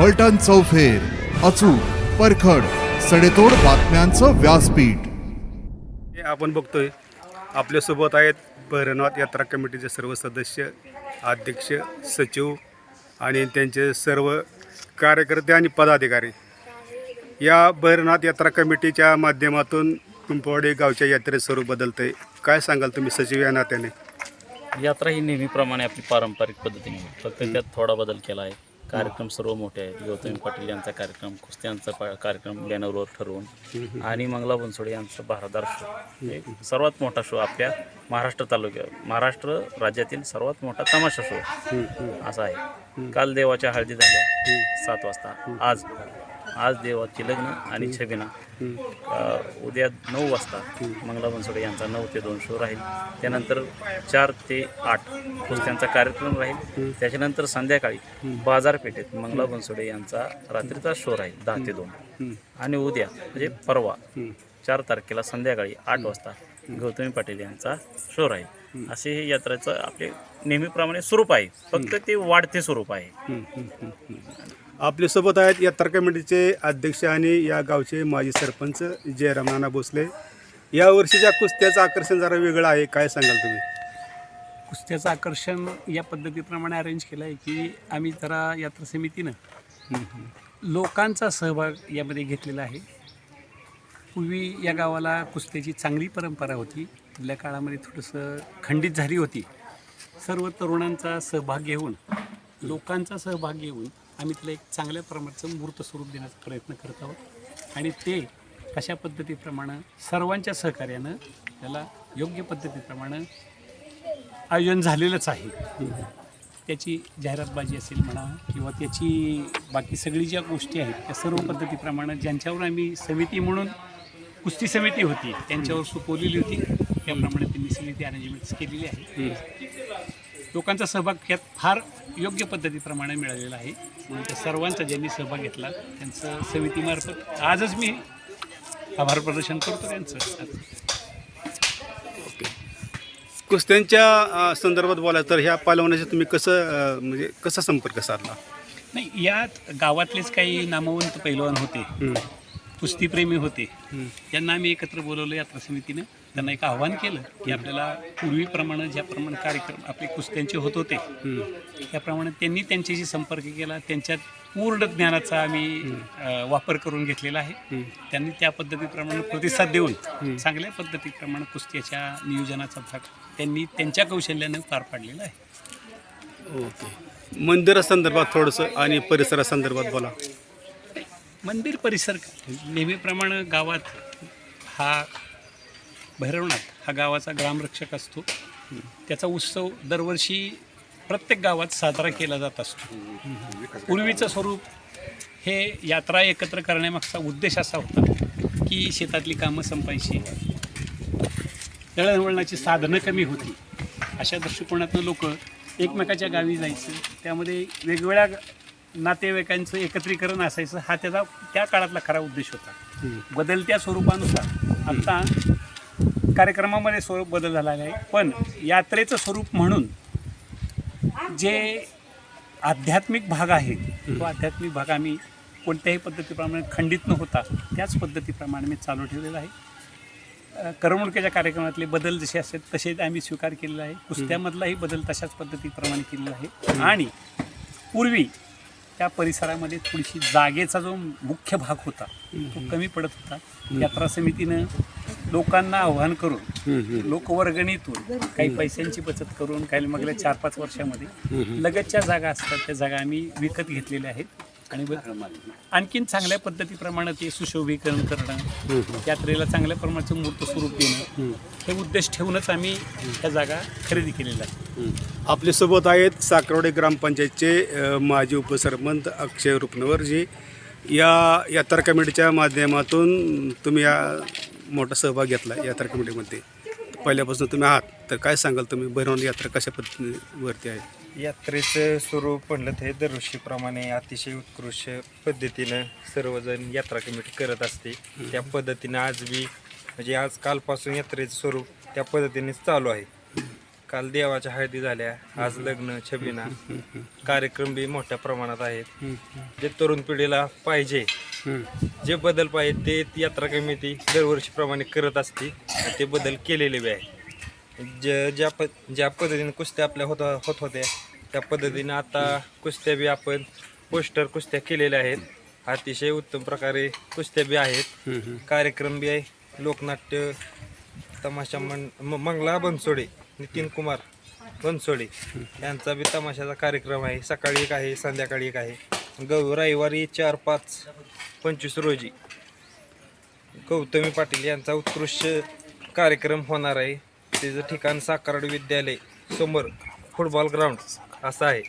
फलटण चौफेर अचूक परखड सडेतोड बातम्यांचं व्यासपीठ. हे आपण बघतोय. आपल्यासोबत आहेत भैरवनाथ यात्रा कमिटीचे सर्व सदस्य अध्यक्ष सचिव आणि त्यांचे सर्व कार्यकर्ते आणि पदाधिकारी. या भैरवनाथ यात्रा कमिटीच्या माध्यमातून पिंपवाडी गावच्या यात्रेत स्वरूप बदलतं आहे काय सांगाल तुम्ही सचिव या नात्याने? यात्रा ही नेहमीप्रमाणे आपली पारंपरिक पद्धतीने. फक्त त्यात थोडा बदल केला आहे. कार्यक्रम सर्व मोठे आहेत. गौतमी पाटील यांचा कार्यक्रम कुस्त्यांचा पा- कार्यक्रम बॅनरवर ठरवून. आणि मंगला बनसोडे यांचा भारदार शो हे सर्वात मोठा शो आपल्या महाराष्ट्र तालुक्यात महाराष्ट्र राज्यातील सर्वात मोठा तमाशा शो असा आहे. काल देवाच्या हळदी झाल्या. सात वाजता. आज आज देवाची लग्न आणि छबिना. अ, उद्या नऊ वाजता मंगला बनसोडे यांचा नऊ ते दोन शो राहील. त्यानंतर चार ते आठ कुस्त्यांचा कार्यक्रम राहील. त्याच्यानंतर संध्याकाळी बाजारपेठेत मंगला बनसोडे यांचा रात्रीचा शो राहील दहा ते दोन. आणि उद्या म्हणजे परवा चार तारखेला संध्याकाळी आठ वाजता गौतमी पाटील यांचा शो राहील. असे हे यात्रेचं आपले नेहमीप्रमाणे स्वरूप आहे. फक्त ते वाढते स्वरूप आहे. आपल्यासोबत आहेत यात्रा कमिटीचे अध्यक्ष आणि या गावचे माजी सरपंच जयराम नाना भोसले. या वर्षीच्या कुस्त्याचं आकर्षण जरा वेगळं आहे काय सांगाल तुम्ही? कुस्त्याचं आकर्षण या पद्धतीप्रमाणे अरेंज केलं आहे की आम्ही जरा यात्रा समितीनं लोकांचा सहभाग यामध्ये घेतलेला आहे. पूर्वी या गावाला कुस्त्याची चांगली परंपरा होती. आपल्या काळामध्ये थोडंसं खंडित झाली होती. सर्व तरुणांचा सहभाग घेऊन लोकांचा सहभाग घेऊन आम्ही तिला एक चांगल्या प्रमाणाचं मूर्त स्वरूप देण्याचा प्रयत्न करत आहोत. आणि ते कशा पद्धतीप्रमाणे सर्वांच्या सहकार्यानं त्याला योग्य पद्धतीप्रमाणे आयोजन झालेलंच आहे. त्याची जाहिरातबाजी असेल म्हणा किंवा त्याची बाकी सगळी ज्या गोष्टी आहेत त्या सर्व पद्धतीप्रमाणे ज्यांच्यावर आम्ही समिती म्हणून कुस्ती समिती होती त्यांच्यावर सुपवलेली होती. त्याप्रमाणे त्यांनी सगळी ती अरेंजमेंट्स केलेली आहे. लोकांचा सहभाग यात फार योग्य पद्धतीप्रमाणे मिळालेला आहे. म्हणून त्या सर्वांचा ज्यांनी सहभाग घेतला त्यांचं समितीमार्फत आजच मी आभार प्रदर्शन करतो त्यांचं. कुस्त्यांच्या संदर्भात बोलायचं तर ह्या पालवण्याचा तुम्ही कसं म्हणजे कसा संपर्क साधला? नाही यात गावातलेच काही नामवंत पैलवान होते. कुस्तीप्रेमी होते. यांना आम्ही एकत्र बोलवलं यात्रा समितीनं. त्यांना एक आव्हान केलं की आपल्याला पूर्वीप्रमाणे ज्याप्रमाणे कार्यक्रम आपले कुस्त्यांचे होत होते त्याप्रमाणे त्यांनी त्यांच्याशी संपर्क केला. त्यांच्यात पूर्ण ज्ञानाचा आम्ही वापर करून घेतलेला आहे. त्यांनी त्या पद्धतीप्रमाणे प्रतिसाद देऊन चांगल्या पद्धतीप्रमाणे कुस्त्याच्या नियोजनाचा भाग त्यांनी त्यांच्या कौशल्यानं पार पाडलेला आहे. ओके. मंदिरासंदर्भात थोडंसं आणि परिसरासंदर्भात बोला. मंदिर परिसर नेहमीप्रमाणे गावात हा भैरवनाथ हा गावाचा ग्रामरक्षक असतो. त्याचा उत्सव दरवर्षी प्रत्येक गावात साजरा केला जात असतो. पूर्वीचं स्वरूप हे यात्रा एकत्र करण्यामागचा उद्देश असा होता की शेतातली कामं संपायची दळणवळणाची साधनं कमी होती. अशा दृष्टिकोनातनं लोक एकमेकाच्या गावी जायचं त्यामध्ये वेगवेगळ्या नातेवाईकांचं एकत्रीकरण असायचं हा त्याचा त्या काळातला खरा उद्देश होता. बदलत्या स्वरूपानुसार आता कार्यक्रमामध्ये स्वरूप बदल झालेला आहे पण यात्रेचं स्वरूप म्हणून जे आध्यात्मिक भाग आहे तो आध्यात्मिक भाग आम्ही कोणत्याही पद्धतीप्रमाणे खंडित न होता त्याच पद्धतीप्रमाणे मी चालू ठेवलेला आहे. करमणुकीच्या कार्यक्रमातले बदल जसे असतात तसे आम्ही स्वीकार केलेला आहे. कुस्त्यामधलाही बदल तशाच पद्धतीप्रमाणे केलेला आहे. आणि पूर्वी त्या परिसरामध्ये थोडीशी जागेचा जो मुख्य भाग होता तो कमी पडत होता. यात्रा समितीनं लोकांना आव्हान करून लोकवर्गणीतून काही पैशांची बचत करून काही मागल्या चार पाच वर्षामध्ये लगतच्या जागा असतात त्या जागा आम्ही विकत घेतलेल्या आहेत. आणि आणखीन चांगल्या पद्धतीप्रमाणे ते सुशोभीकरण करणं यात्रेला चांगल्या प्रमाणाचं मूर्त स्वरूप देणं हे उद्देश ठेवूनच आम्ही त्या जागा खरेदी केलेल्या आहेत. आपल्यासोबत आहेत साकरवडे ग्रामपंचायतचे माजी उपसरपंच अक्षय रुपनवर जी या यात्रा कमिटीच्या माध्यमातून तुम्ही या मोठा सहभाग घेतला यात्रा कमिटीमध्ये. पहिल्यापासून तुम्ही आहात तर काय सांगाल तुम्ही? भैरवणी यात्रा कशा पद्धतीवरती आहे? यात्रेचं स्वरूप म्हणलं तर हे दरवर्षीप्रमाणे अतिशय उत्कृष्ट पद्धतीनं सर्वजण यात्रा कमिटी करत असते. त्या पद्धतीनं आज बी म्हणजे आज कालपासून यात्रेचं स्वरूप त्या पद्धतीनेच चालू आहे. काल देवाच्या हळदी झाल्या आज लग्न छबिना कार्यक्रम बी मोठ्या प्रमाणात आहेत. जे तरुण पिढीला पाहिजे जे बदल पाहिजे ते यात्रा कमिटी दरवर्षीप्रमाणे करत असते. आणि ते बदल केलेले बी आहे ज ज्या प ज्या पद्धतीने कुस्त्या आपल्या होत होत होत्या त्या पद्धतीने आता कुस्त्या बी आपण पोस्टर कुस्त्या केलेल्या आहेत. अतिशय उत्तम प्रकारे कुस्त्या बी आहेत. कार्यक्रम बी आहे. लोकनाट्य तमाशा मन म- मंगला बनसोडे नितीन कुमार बनसोडे यांचा बी तमाशाचा कार्यक्रम आहे. सकाळी एक आहे संध्याकाळी एक आहे. गौ रविवारी चार पाच पंचवीस रोजी. गौतमी पाटील यांचा उत्कृष्ट कार्यक्रम होणार आहे. त्याचं ठिकाण साकारड विद्यालय समोर फुटबॉल ग्राउंड असं आहे.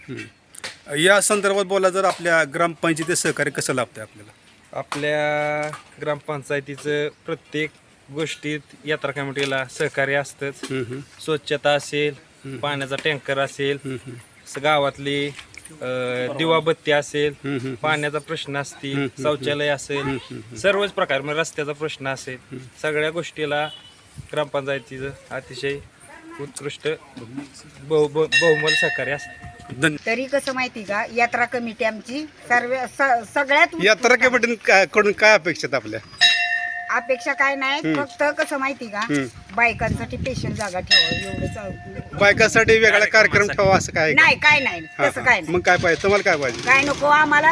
या संदर्भात बोला जर आपल्या ग्रामपंचायती सहकार्य कसं लाभतं आपल्याला? आपल्या ग्रामपंचायतीचं प्रत्येक गोष्टीत यात्रा कमिटीला सहकार्य असतंच. स्वच्छता असेल पाण्याचा टँकर असेल स- गावातली अं, दिवाबत्ती असेल पाण्याचा प्रश्न असतील शौचालय असेल सर्वच प्रकार म्हणजे रस्त्याचा प्रश्न असेल. सगळ्या गोष्टीला ग्रामपंचायतीचं अतिशय उत्कृष्ट बहु बहु- बहुमल सहकार्य असतं. धन्य तरी कसं माहिती का यात्रा कमिटी आमची सर्व स- सगळ्यात यात्रा कमिटी कडून काय अपेक्षित आपल्या? अपेक्षा काय नाही फक्त कसं माहिती का बायकांसाठी स्पेशल जागा ठेवा एवढंच बायकांसाठी वेगळा कार्यक्रम ठेवा असं काय? नाही काय नाही हा, तसं हा. काय नाही. मग काय पाहिजे? तुम्हाला काय पाहिजे? काय नको आम्हाला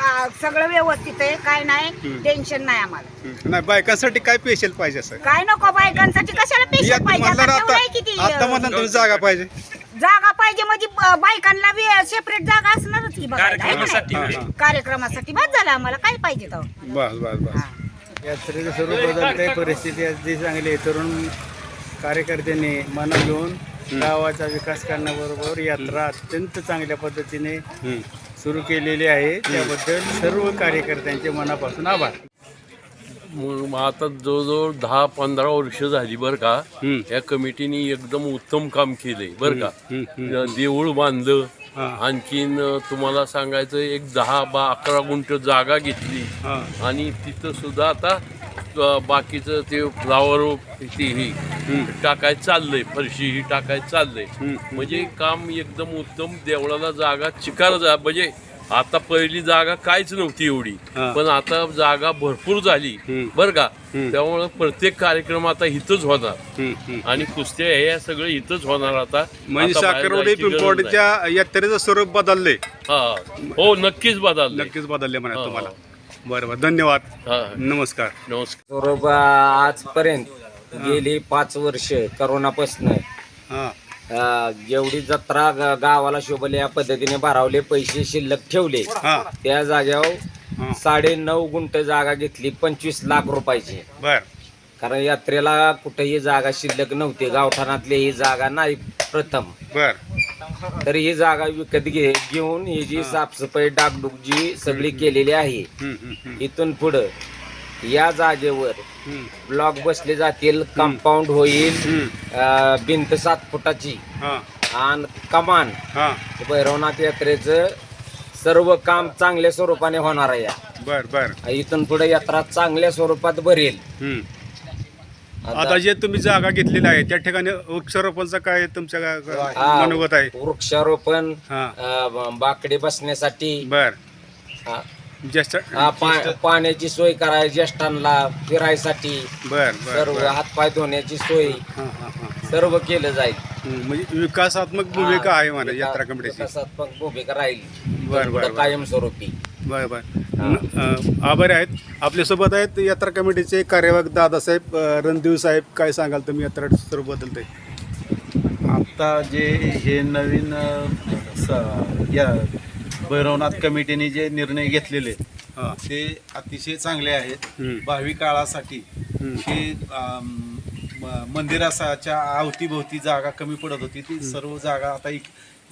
आ, सगळं व्यवस्थित आहे काय नाही टेन्शन नाही आम्हाला. नाही बायकांसाठी काय पेशल पाहिजे असं? काय नको बायकांसाठी कशाला यात स्पेशल पाहिजे? आता आहे किती आता अ, म्हणलं तुम्ही जागा पाहिजे. जागा पाहिजे म्हणजे ब- बायकांना बी सेपरेट जागा असणारच की बघायला, का कार्यक्रमासाठी? कार्यक्रमासाठी बस झालं आम्हाला काय पाहिजे तो? बस बस बस. यात्रेचं स्वरूप बदलते परिस्थिती अगदी चांगली आहे. तरुण कार्यकर्त्यांनी मन घेऊन गावाचा विकास करण्याबरोबर यात्रा अत्यंत चांगल्या पद्धतीने सुरू केलेली आहे. त्याबद्दल सर्व कार्यकर्त्यांचे मनापासून आभार. मग आता जवळजवळ दहा पंधरा वर्ष झाली बरं का या कमिटीने एकदम उत्तम काम केलंय बरं का. देऊळ बांधलं. आणखीन तुम्हाला सांगायचं एक दहा बा अकरा गुंठ जागा घेतली. आणि तिथं सुद्धा आता बाकीचं ते फ्लावर ते ही टाकाय चाललंय फरशी ही टाकाय चाललंय. म्हणजे काम एकदम उत्तम देवळाला जागा चिकार जा म्हणजे आता पहिली जागा काहीच नव्हती एवढी. पण आता जागा भरपूर झाली. बरं का? त्यामुळे प्रत्येक कार्यक्रम आता इथंच होणार. आणि कुस्त्या हे सगळं इथंच होणार आता. म्हणजे साखरवाडी. पिंपवाडीच्या यात्रेचं स्वरूप बदलले हा. हो नक्कीच बदललंय. नक्कीच बदलले म्हणा हो, तुम्हाला. बरं बरं. धन्यवाद. हा. नमस्कार. नमस्कार. स्वरूप आजपर्यंत गेली पाच वर्ष करोनापासून. हां. जेवढी जत्रा ग- गावाला शोभले या पद्धतीने भरावले पैसे शिल्लक ठेवले हां. त्या जागेवर साडे नऊ गुंठ जागा घेतली पंचवीस लाख रुपयाची. बर. कारण यात्रेला कुठेही जागा शिल्लक नव्हती गावठाणातली ही जागा नाही प्रथम. बर. तर ही जागा विकत घे घेऊन ही जी साफसफाई डागडुग जी सगळी केलेली आहे हम्म, हम्म, हम्म, इथून पुढं. या जागेवर हम्म. ब्लॉक बसले जातील कंपाऊंड होईल अं, भिंत सात फुटाची. हां. आणि कमान. हां. भैरवनाथ यात्रेचं सर्व काम चांगल्या स्वरूपाने होणार आहे या. बर बर. इथून पुढे यात्रा चांगल्या स्वरूपात भरेल. हम्म. आता जे तुम्ही जागा घेतलेली आहे त्या ठिकाणी वृक्षारोपणचं काय तुमच्या गा- हा, मनोगत आहे? वृक्षारोपण हां. अं, बाकडे बसण्यासाठी. बर. हा, ज्येष्ठ हा, पा- पाण्याची सोय कराय ज्येष्ठांना फिरायसाठी बर बर सर्व बर. हातपाय धुण्याची सोय हां, हां, हां. सर्व केलं जाईल. हम्म, म्हणजे विकासात्मक भूमिका आहे म्हणा यात्रा कमिटीची. विकासात्मक भूमिका राहील. बर, इथून बर, पुढं बर. कायमस्वरूपी. बर बर. अं, आभारी आहेत. आपल्यासोबत आहेत यात्रा कमिटीचे कार्यवाहक दादासाहेब अं, रणदेव साहेब. काय सांगाल तुम्ही यात्रा स्वरूप बदलते आता जे हे नवीन अ, स- या भैरवनाथ कमिटीने जे निर्णय घेतलेले हां. ते अतिशय चांगले आहेत. हम्म. भावी काळासाठी हे अम, म- मंदिराच्या अवतीभोवती जागा कमी पडत होती. ती सर्व जागा आता एक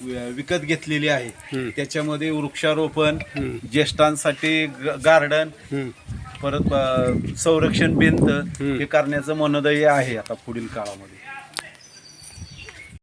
वि- विकत घेतलेली आहे. त्याच्यामध्ये वृक्षारोपण ज्येष्ठांसाठी ग- गार्डन परत अ, संरक्षण भिंत हे करण्याचं मनोदय आहे आता पुढील काळामध्ये.